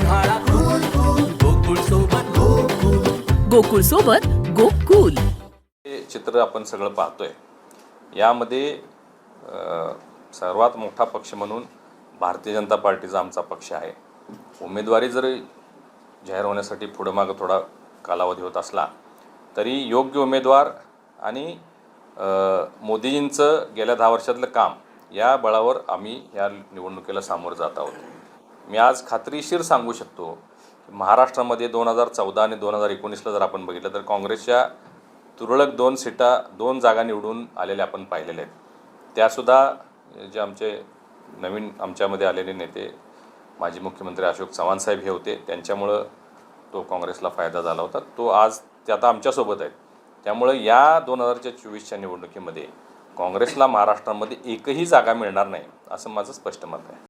उन्हाळा cool cool Gokul सोबत गोकुल. गोकुळ सोबत गोकुल. हे चित्र आपण सगळं पाहतोय. यामध्ये सर्वात मोठा पक्ष म्हणून भारतीय जनता पार्टीचा आमचा पक्ष आहे. उमेदवारी जरी जाहीर होण्यासाठी पुढं मागं थोडा कालावधी होत असला तरी योग्य उमेदवार आणि मोदीजींचं गेल्या दहा वर्षातलं काम या बळावर आम्ही या निवडणुकीला सामोरं जात आहोत. मी आज खात्रीशीर सांगू शकतो. महाराष्ट्रामध्ये दोन हजार चौदा आणि दोन हजार एकोणीसला जर आपण बघितलं तर काँग्रेसच्या तुरळक दोन सीटा दोन जागा निवडून आलेल्या आपण पाहिलेल्या आहेत. त्यासुद्धा जे आमचे नवीन आमच्यामध्ये आलेले नेते माजी मुख्यमंत्री अशोक चव्हाण साहेब हे होते. त्यांच्यामुळं तो काँग्रेसला फायदा झाला होता. तो आज ते आता आमच्यासोबत आहेत. त्यामुळं या दोन हजारच्या चोवीसच्या निवडणुकीमध्ये काँग्रेसला महाराष्ट्रामध्ये एकही जागा मिळणार नाही असं माझं स्पष्ट मत आहे.